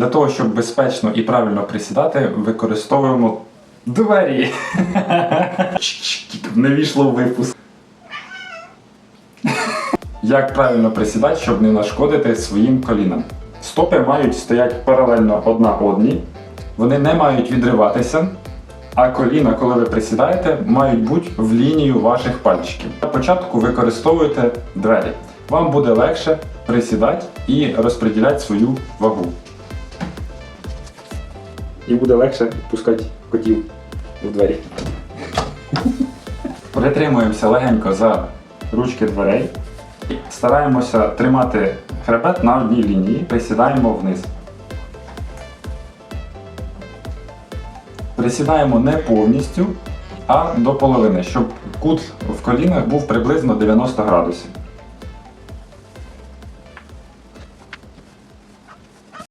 Для того, щоб безпечно і правильно присідати, використовуємо двері. Не війшло в випуск. Як правильно присідати, щоб не нашкодити своїм колінам? Стопи мають стояти паралельно одна одній, вони не мають відриватися, а коліна, коли ви присідаєте, мають бути в лінію ваших пальчиків. На початку використовуєте двері. Вам буде легше присідати і розподіляти свою вагу. І буде легше пускати котів в двері. Притримуємося легенько за ручки дверей. Стараємося тримати хребет на одній лінії, присідаємо вниз. Присідаємо не повністю, а до половини, щоб кут в колінах був приблизно 90 градусів.